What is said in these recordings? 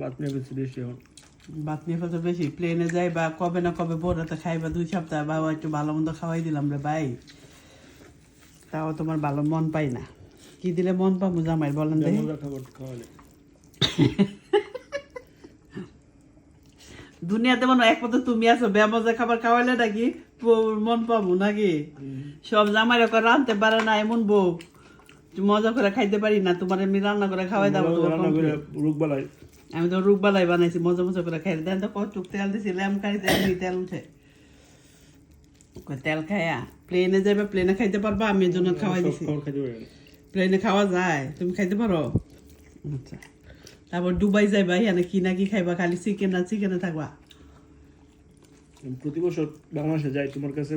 ভাত নিয়ে বেশি বেশি এখন। ভাত নিয়ে ফেলতে বেশি। প্লেনে যাই বা কবে না কবে বোরাতে খাই বা দুই সপ্তাহ বা একটু ভালো মন্দ খাওয়াই দিলাম রে ভাই। তাও তোমার ভালো মন পাই না। কি দিলে মন পাবো জামাই বলেন দেখি। মজা খাবার খাওয়ালে। দুনিয়াতে মনে হয় একমাত্র তুমি আছো বেমজা খাবার খাওয়াইলে নাকি মন পাবো নাকি? সব জামাই রকম রাঁধতে পারে না এমন বউ। মজা করে খাইতে পারি না তোমার এমনি রান্না করে খাওয়াই দাও রোগ বালাই আমি তো রূপ বালাই বানাইছি মজা মজা করে খাই দেন তো কচুক তেল দিছি ল্যাম খাইতে এমনি তেল উঠে। তেল খায়া? প্লেনে যাবে প্লেনে খাইতে পারবা আমি জন্য খাওয়াই দিছি। প্লেনে খাওয়া যায় তুমি খাইতে পারো? আচ্ছা। তারপর দুবাই যাইবা এখানে কি না কি খাইবা খালি চিকেন আর চিকেনে থাকবা। প্রতি বছর বাংলাদেশে যাই তোমার কাছে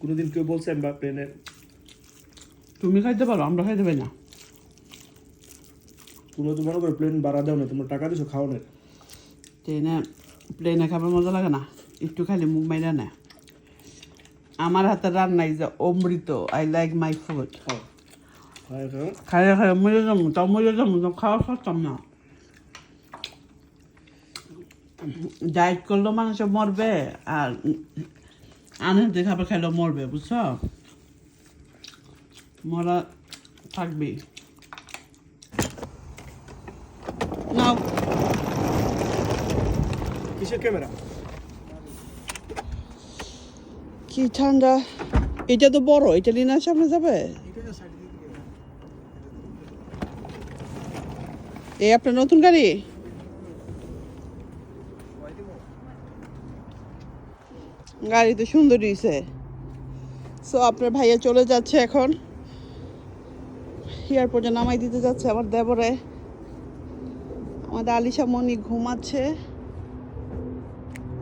কোনোদিন কেউ বলছে বা প্লেনে তুমি খাইতে পারো আমরা খাইতে পারি না। তুমি তো মনে করো প্লেন ভাড়া দাও না তোমার টাকা দিছো খাও না। ট্রেনে প্লেনে খাবার মজা লাগে না? একটু খালি মুখ মাইরা না। আমার হাতে রান্নাই যে অমৃত আই লাইক মাই ফুড খাও। খাও খাও। খাই খাই মরে যাব তাও মরে যাব তো খাওয়া সরতাম না। ডায়েট করলেও মানুষ মরবে আর আনহেলদি খাবার খাইলেও মরবে বুঝছ? মরা থাকবে নাও। কিসের ক্যামেরা? কি ঠান্ডা। এটা তো বড় এটা লিনার সামনে যাবে? এই আপনার নতুন গাড়ি? গাড়ি তো সুন্দর হয়েছে সো আপনার ভাইয়া চলে যাচ্ছে এখন। এয়ারপোর্টে নামাই দিতে যাচ্ছে আমার দেবরে। আমাদের আলিশা মনি ঘুমাচ্ছে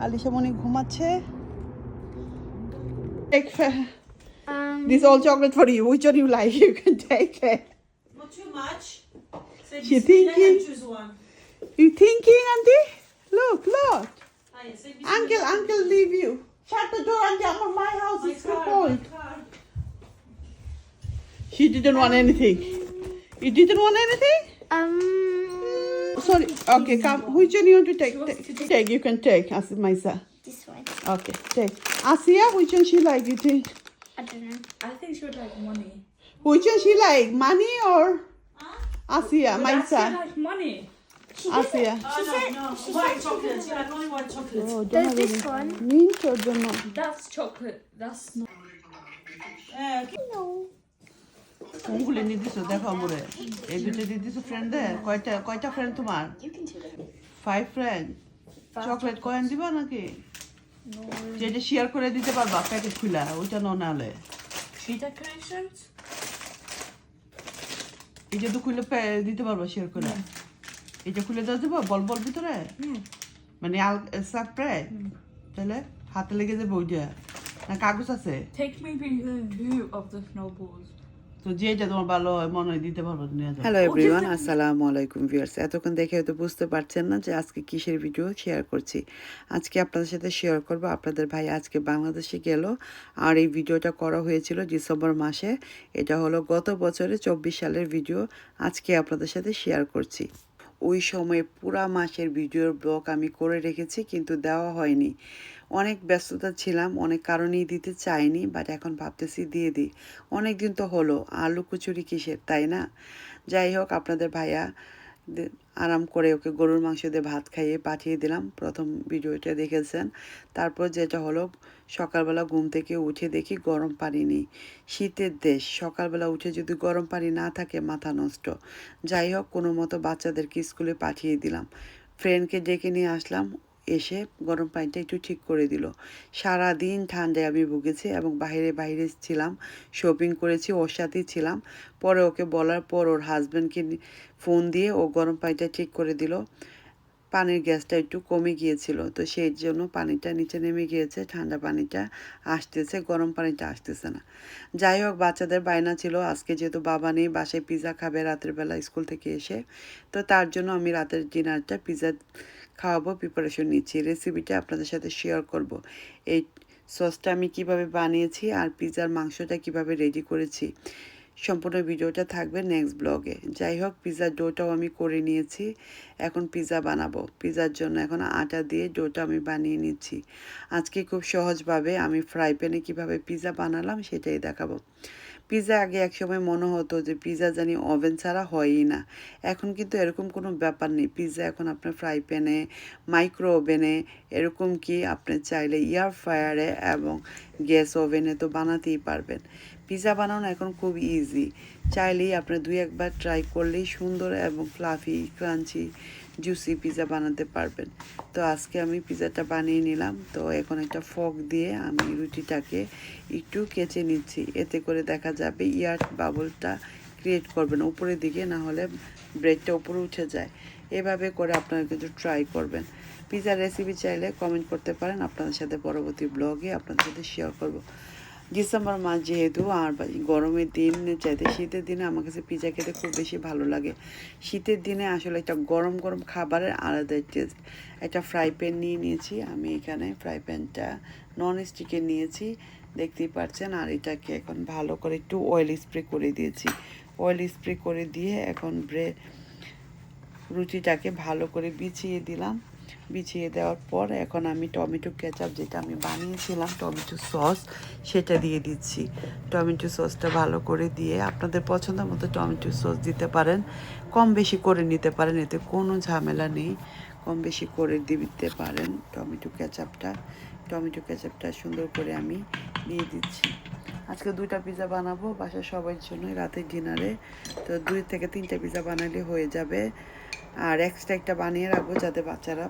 আলিশা মনি ঘুমাচ্ছে Take Um, this all chocolate for you. Which one you like? You can take it. Not too much. Say She bismillah thinking- and choose one. You thinking, auntie? Look, look. Ah, yeah, say bismillah. Uncle, uncle, leave you. Shut the door, auntie. I'm on my house. My It's so car, cold. my car. She didn't want anything. You didn't want anything? um, Sorry. Okay, come. Which one you want to take? Take, take. You can take. Ask Maisa. this one. Okay, take. Asia, which one she like? You think? I don't know. I think she would like money. Which one she like? Money or Huh? Asia? Would Maisa. Asia like money? She Asia. Oh, She no, said, no. she white said chocolate. You like only white chocolate. Oh, don't There's have this one. Mint or don't know? That's chocolate. That's not. কোনগুলো নিয়ে দিছো দেখো মোরে এই দুটো দিয়ে দিছো ফ্রেন্ডদের কয়টা কয়টা ফ্রেন্ড তোমার? You. Five friend chocolate coin দিবা নাকি? যেটা শেয়ার করে দিতে পারবা প্যাকেট খুলা ওইটা ন decorations? এটা তো খুলে দিতে পারবা শেয়ার করে। এটা খুলে দেওয়া যাব বল বল ভিতরে. মানে আল সাপ্রে তাহলে হাতে লেগে যাবে ওইটা। না কাগজ আছে? Take maybe the who of the snowballs. তো যেটা তোমার ভালো হয় মনে হয় দিতে পারব হ্যালো এভরিওয়ান আসসালামু আলাইকুম ভিউয়ার্স এতক্ষণ দেখে হয়তো বুঝতে পারছেন না যে আজকে কিসের ভিডিও শেয়ার করছি। আজকে আপনাদের সাথে শেয়ার করব আপনাদের ভাই আজকে বাংলাদেশে গেল আর এই ভিডিওটা করা হয়েছিল ডিসেম্বর মাসে। এটা হলো গত বছরে চব্বিশ সালের ভিডিও আজকে আপনাদের সাথে শেয়ার করছি। ওই সময় পুরা মাসের ভিডিওর ব্লগ আমি করে রেখেছি কিন্তু দেওয়া হয়নি। অনেক ব্যস্ততা ছিলাম, অনেক কারণেই দিতে চাইনি বাট এখন ভাবতেছি দিয়ে দিই। অনেক দিন তো হলো, আলু কুচুরি কিসের, তাই না? যাই হোক, আপনাদের ভাইয়া আরাম করে ওকে গরুর মাংস দিয়ে ভাত খাইয়ে পাঠিয়ে দিলাম। প্রথম ভিডিওটা দেখেছেন। তারপর যেটা হলো, সকালবেলা ঘুম থেকে উঠে দেখি গরম পানি নেই। শীতের দেশ, সকালবেলা উঠে যদি গরম পানি না থাকে, মাথা নষ্ট। যাই হোক, কোনো মতো বাচ্চাদেরকে স্কুলে পাঠিয়ে দিলাম। ফ্রেন্ডকে ডেকে নিয়ে আসলাম। এসে গরম পানিটা একটু ঠিক করে দিল। সারা দিন ঠান্ডায় আমি ভুগেছি এবং বাইরে বাইরে ছিলাম শপিং করেছি, ওর সাথেই ছিলাম। পরে ওকে বলার পর ওর হাজব্যান্ডকে ফোন দিয়ে ও গরম পানিটা ঠিক করে দিল। পানির গ্যাসটা একটু কমে গিয়েছিল, তো সেই জন্য পানিটা নিচে নেমে গিয়েছে, ঠান্ডা পানিটা আসতেছে, গরম পানিটা আসতেছে না। যাই হোক, বাচ্চাদের বায়না ছিল, আজকে যেহেতু বাবা নেই, বাসায় পিৎজা খাবে রাতের বেলা স্কুল থেকে এসে, তো তার জন্য আমি রাতের ডিনারটা পিৎজা খাওয়াবো প্রিপারেশন নিচ্ছি। রেসিপিটা আপনাদের সাথে শেয়ার করব। এই সসটা আমি কীভাবে বানিয়েছি আর পিৎজার মাংসটা কীভাবে রেডি করেছি। সম্পূর্ণ ভিডিওটা থাকবে নেক্সট ব্লগে যাই হোক পিৎজার ডোটাও আমি করে নিয়েছি। এখন পিৎজা বানাবো। পিৎজার জন্য এখন আটা দিয়ে ডোটা আমি বানিয়ে নিচ্ছি। আজকে খুব সহজভাবে আমি ফ্রাই প্যানে কীভাবে পিৎজা বানালাম সেটাই দেখাবো। পিৎজা আগে একসময় মনে হতো যে পিজা জানি ওভেন ছাড়া হয়ই না। এখন কিন্তু এরকম কোনো ব্যাপার নেই। পিজা এখন আপনার ফ্রাই প্যানে মাইক্রো ওভেনে এরকম কি আপনি চাইলে এয়ার ফ্রায়ারে এবং গ্যাস ওভেনে তো বানাতেই পারবেন। পিৎজা বানানো এখন খুব ইজি চাইলেই আপনি দুই একবার ট্রাই করলেই সুন্দর এবং ফ্লাফি ক্রাঞ্চি জুসি পিৎজা বানাতে পারবেন। তো আজকে আমি পিৎজাটা বানিয়ে নিলাম। তো এখন একটা ফক দিয়ে আমি রুটিটাকে একটু কেচে নিচ্ছি। এতে করে দেখা যাবে ইয়ার বাবলটা ক্রিয়েট করবেন উপরের দিকে, না হলে ব্রেডটা উপরে উঠে যায়। এভাবে করে আপনারা কিন্তু ট্রাই করবেন। পিৎজার রেসিপি চাইলে কমেন্ট করতে পারেন। আপনাদের সাথে পরবর্তী ব্লগে আপনাদের সাথে শেয়ার করব। ডিসেম্বর মাস যেহেতু, আর গরমের দিন চাইতে শীতের দিনে আমার কাছে পিৎজা খেতে খুব বেশি ভালো লাগে। শীতের দিনে আসলে একটা গরম গরম খাবারের আলাদা টেস্ট একটা ফ্রাই প্যান নিয়ে নিয়েছি, আমি এখানে ফ্রাই প্যানটা নন স্টিকের নিয়েছি, দেখতেই পাচ্ছেন আর এটাকে এখন ভালো করে একটু অয়েল স্প্রে করে দিয়েছি। অয়েল স্প্রে করে দিয়ে এখন ব্রে রুটিটাকে ভালো করে বিছিয়ে দিলাম। বিছিয়ে দেওয়ার পর এখন আমি টমেটো কেচাপ যেটা আমি বানিয়েছিলাম, টমেটো সস, সেটা দিয়ে দিচ্ছি। টমেটো সসটা ভালো করে দিয়ে আপনাদের পছন্দ মতো টমেটো সস দিতে পারেন। কম বেশি করে নিতে পারেন, এতে কোনো ঝামেলা নেই। কম বেশি করে দিতে পারেন টমেটো কেচাপটা। টমেটো কেচাপটা সুন্দর করে আমি দিয়ে দিচ্ছি। আজকে দুইটা পিৎজা বানাবো, বাসার সবার জন্য রাতের ডিনারে। তো দুই থেকে তিনটা পিৎজা বানালে হয়ে যাবে। আর এক্সট্রা একটা বানিয়ে রাখব যাতে বাচ্চারা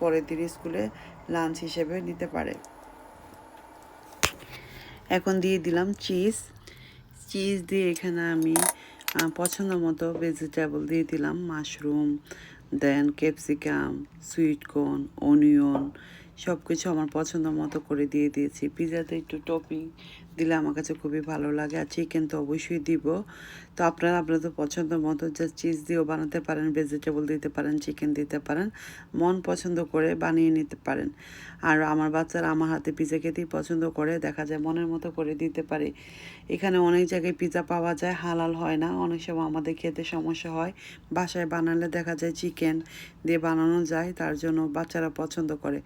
পরের দিন স্কুলে লাঞ্চ হিসেবে নিতে পারে। এখন দিয়ে দিলাম চিজ চিজ দিয়ে এখানে আমি পছন্দ মতো ভেজিটেবল দিয়ে দিলাম। Mushroom then capsicum sweetcorn onion সব কিছু আমার পছন্দ মতো করে দিয়ে দিয়েছি। পিৎজাতে একটু টপিং দিলে আমার কাছে খুবই ভালো লাগে আর চিকেন তো অবশ্যই দিব। তো আপনারা আপনাদের পছন্দ মতো যে চিজ দিয়েও বানাতে পারেন ভেজিটেবল দিতে পারেন চিকেন দিতে পারেন, মন পছন্দ করে বানিয়ে নিতে পারেন। আর আমার বাচ্চারা আমার হাতে পিৎজা খেতেই পছন্দ করে, দেখা যায় মনের মতো করে দিতে পারে। এখানে অনেক জায়গায় পিৎজা পাওয়া যায়, হালাল হয় না, অনেক সময় আমাদের খেতে সমস্যা হয়। বাসায় বানালে দেখা যায় চিকেন দিয়ে বানানো যায়, তার জন্য বাচ্চারা পছন্দ করে।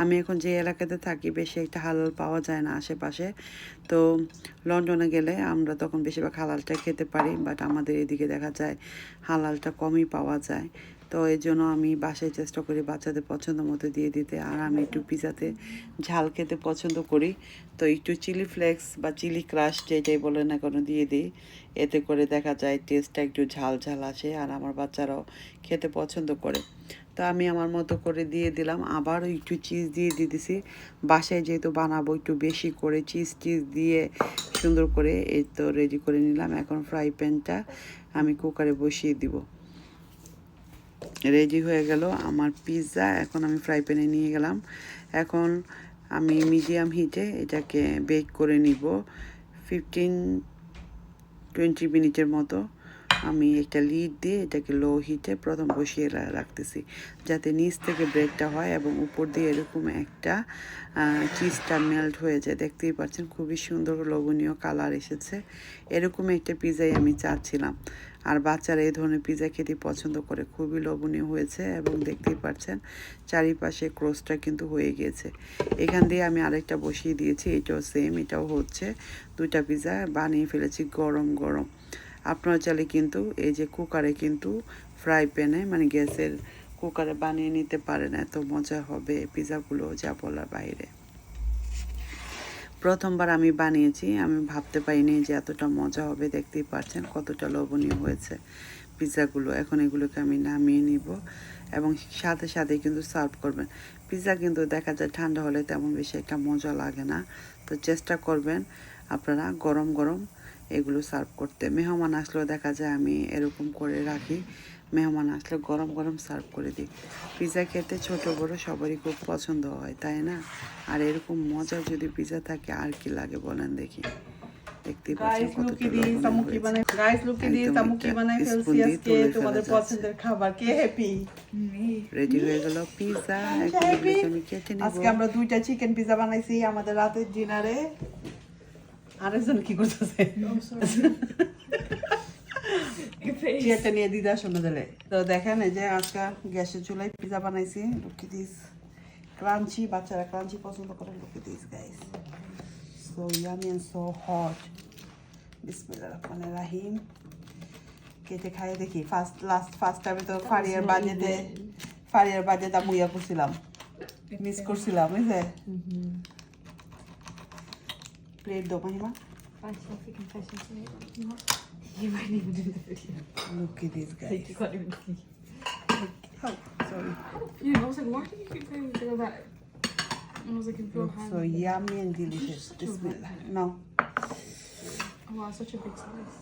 আমি এখন যে এলাকাতে থাকি, বেশি একটা হালাল পাওয়া যায় না আশেপাশে। তো লন্ডনে গেলে আমরা তখন বেশিরভাগ হালালটা খেতে পারি বাট আমাদের এদিকে দেখা যায় হালালটা কমই পাওয়া যায়। তো এই জন্য আমি বাসায় চেষ্টা করি বাচ্চাদের পছন্দ মতো দিয়ে দিতে। আর আমি একটু পিজাতে ঝাল খেতে পছন্দ করি। তো একটু চিলি ফ্লেক্স বা চিলি ক্রাশ যেটাই বলে না কেন দিয়ে দিই। এতে করে দেখা যায় টেস্টটা একটু ঝাল ঝাল আসে আর আমার বাচ্চারাও খেতে পছন্দ করে। তো আমি আমার মতো করে দিয়ে দিলাম। আবারও একটু চিজ দিয়ে দিছি। বাসায় যেহেতু বানাবো একটু বেশি করে চিজ টিজ দিয়ে সুন্দর করে এই তো রেডি করে নিলাম। এখন ফ্রাই প্যানটা আমি কুকারে বসিয়ে দিব। রেডি হয়ে গেল আমার পিৎজা। এখন আমি ফ্রাই প্যানে নিয়ে গেলাম। এখন আমি মিডিয়াম হিটে এটাকে বেক করে নিব। ফিফটিন, টোয়েন্টি মিনিটের মতো। আমি একটা লিড দিয়ে এটাকে লো হিটে প্রথম বসিয়ে রাখতেছি। যাতে নিচ থেকে ব্রেডটা হয় এবং উপর দিয়ে এরকম একটা চিজটা মেল্ট হয়ে যায়। দেখতেই পাচ্ছেন, খুবই সুন্দর লোভনীয় কালার এসেছে। এরকম একটা পিৎজাই আমি চাচ্ছিলাম। আর বাচ্চারা এই ধরনের পিৎজা খেতে পছন্দ করে। খুবই লোভনীয় হয়েছে এবং দেখতেই পাচ্ছেন, চারিপাশে ক্রোসটা কিন্তু হয়ে গিয়েছে। এখান দিয়ে আমি আরেকটা বসিয়ে দিয়েছি। এটাও সেম এটাও হচ্ছে দুইটা পিৎজা বানিয়ে ফেলেছি গরম গরম। আপনারা চাইলে কিন্তু এই যে কুকারে কিন্তু ফ্রাই প্যানে মানে গ্যাসের কুকারে বানিয়ে নিতে পারেন, এত মজা হবে পিৎজাগুলো যা বলার বাইরে। প্রথমবার আমি বানিয়েছি, আমি ভাবতে পারিনি যে এতটা মজা হবে, দেখতেই পাচ্ছেন কতটা লোভনীয় হয়েছে পিৎজাগুলো এখন এগুলোকে আমি নামিয়ে নিব এবং সাথে সাথে কিন্তু সার্ভ করবেন। পিৎজা কিন্তু দেখা যায় ঠান্ডা হলে তেমন বেশি একটা মজা লাগে না। তো চেষ্টা করবেন আপনারা গরম গরম এগুলো সার্ভ করতে। মেহমান আসলেও দেখা যায় আমি এরকম করে রাখি। মেহমান আসলে গরম গরম সার্ভ করে দিই। পিৎজা খেতে ছোট বড় সবারই খুব পছন্দ হয় তাই না? আর এরকম মজার যদি পিৎজা থাকে আর কি লাগে বলেন দেখি। রেডি হয়ে গেল আজকে আমরা দুইটা চিকেন পিজা বানাইছি আমাদের রাতের ডিনারে আরেকজন কি করতেছে? চেয়ারটা নিয়ে দিদা শোনা দিলে। তো দেখেন এই যে আজকে গ্যাসের চুলায় পিজা বানাইছি লুকি দিস। ক্রাঞ্চি বাচ্চারা ক্রাঞ্চি পছন্দ করে looky this guys so yummy and so hot বিসমিল্লাহ রহমানির রাহিম। কেটে খাইয়ে দেখি। ফার্স্ট লাস্ট ফার্স্ট টাইমে তো ফারিয়ার বাজেতে ফারিয়ার বাজেতে আমি ইয়া করছিলাম মিস করছিলাম বুঝলে do the video. Look at this guys. You can't even see. Oh, sorry. Yeah, I was like, why do you keep saying to go back? I was like, if you're Looks so hungry. yummy and delicious. such a Bismillah. red No, Oh, wow, such a big slice.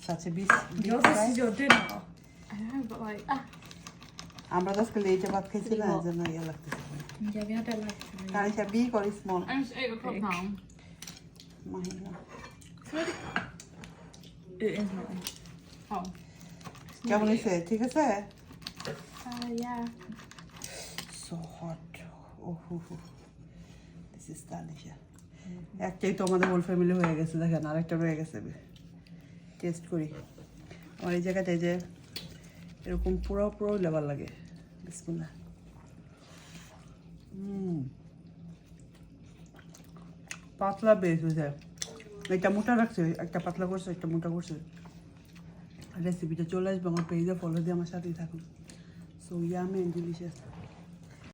such a big, big Yours, this size. is your dinner. I know, but like, ah. আমরা তো আজকে লেটে ভাত খাইছি না এই জন্য ইয়ে লাগতেছে Yeah, we had that like. কারিটা big or small And it's 8 o'clock now. মাহিনা It is not. Oh. কেমন হয়েছে ঠিক আছে Uh, yeah. সো হট ও হু হু দিস ইজ ডালিশিয়াস একটাই তো আমাদের হোল ফ্যামিলি হয়ে গেছে দেখেন আরেকটা রয়ে গেছে টেস্ট করি আমার এই জায়গাতে যে এরকম পুরো পুরো লেবার লাগে বিসমিল্লাহ হুম পাতলা বেশ হয়েছে একটা মোটা রাখছে, একটা পাতলা করছে, একটা মোটা করছে। রেসিপিটা চলে আসবে আমার পেজে ফলো দিয়ে আমার সাথেই থাকুন। So yummy and delicious